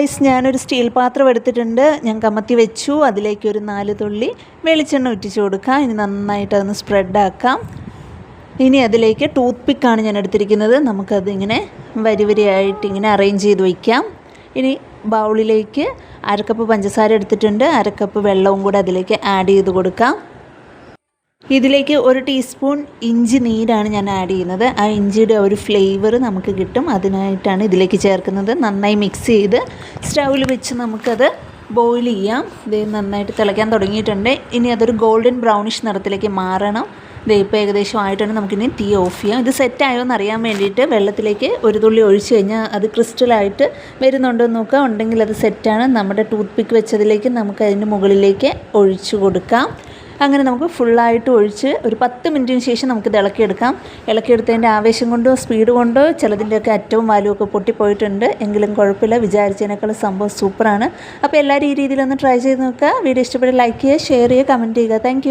Guys ഞാനൊരു steel പാത്രം എടുത്തിട്ടുണ്ട്. ഞാൻ കമത്തി വെച്ചു. അതിലേക്ക് ഒരു നാല് തുള്ളി വെളിച്ചെണ്ണ ഒറ്റിച്ച് കൊടുക്കാം. ഇനി നന്നായിട്ട് അതൊന്ന് സ്പ്രെഡാക്കാം ഇനി അതിലേക്ക് ടൂത്ത് പിക്കാണ് ഞാൻ എടുത്തിരിക്കുന്നത്. നമുക്കതിങ്ങനെ വരി വരിയായിട്ട് ഇങ്ങനെ അറേഞ്ച് ചെയ്ത് വയ്ക്കാം ഇനി ബൗളിലേക്ക് അരക്കപ്പ് പഞ്ചസാര എടുത്തിട്ടുണ്ട്. അരക്കപ്പ് വെള്ളവും കൂടെ അതിലേക്ക് ആഡ് ചെയ്ത് കൊടുക്കാം. ഇതിലേക്ക് ഒരു ടീസ്പൂൺ ഇഞ്ചി നീരാണ് ഞാൻ ആഡ് ചെയ്യുന്നത്. ആ ഇഞ്ചിയുടെ ഒരു ഫ്ലേവർ നമുക്ക് കിട്ടും. അതിനായിട്ടാണ് ഇതിലേക്ക് ചേർക്കുന്നത്. നന്നായി മിക്സ് ചെയ്ത് സ്റ്റൗവിൽ വെച്ച് നമുക്കത് ബോയിൽ ചെയ്യാം. ഇത് നന്നായിട്ട് തിളയ്ക്കാൻ തുടങ്ങിയിട്ടുണ്ട്. ഇനി അതൊരു ഗോൾഡൻ ബ്രൗണിഷ് നിറത്തിലേക്ക് മാറണം. ഇത് ഇപ്പോൾ ഏകദേശം ആയിട്ടാണ് നമുക്കിനി തീ ഓഫ് ചെയ്യാം. ഇത് സെറ്റ് ആയോ എന്ന് അറിയാൻ വേണ്ടിയിട്ട് വെള്ളത്തിലേക്ക് ഒരു തുള്ളി ഒഴിച്ച് കഴിഞ്ഞാൽ അത് ക്രിസ്റ്റലായിട്ട് വരുന്നുണ്ടോ എന്ന് നോക്കുക ഉണ്ടെങ്കിൽ അത് സെറ്റാണ് നമ്മുടെ ടൂത്ത് പിക്ക് വെച്ചതിലേക്ക് നമുക്ക് അതിന്റെ മുകളിലേക്ക് ഒഴിച്ചു കൊടുക്കാം. അങ്ങനെ നമുക്ക് ഫുള്ളായിട്ട് ഒഴിച്ച് ഒരു പത്ത് മിനിറ്റിന് ശേഷം നമുക്ക് ഇത് ഇളക്കിയെടുക്കാം. ഇളക്കിയെടുത്തതിന്റെ ആവേശം കൊണ്ടോ സ്പീഡ് കൊണ്ടോ ചിലതിന്റെയൊക്കെ അറ്റവും വാലും ഒക്കെ പൊട്ടിപ്പോയിട്ടുണ്ട്. എങ്കിലും കുഴപ്പമില്ല. വിചാരിച്ചതിനേക്കാൾ സംഭവം സൂപ്പറാണ് അപ്പോൾ എല്ലാവരും ഈ രീതിയിലൊന്ന് ട്രൈ ചെയ്ത് നോക്കുക. വീഡിയോ ഇഷ്ടപ്പെട്ട് ലൈക്ക് ചെയ്യുക ഷെയർ ചെയ്യുക കമന്റ് ചെയ്യുക. താങ്ക്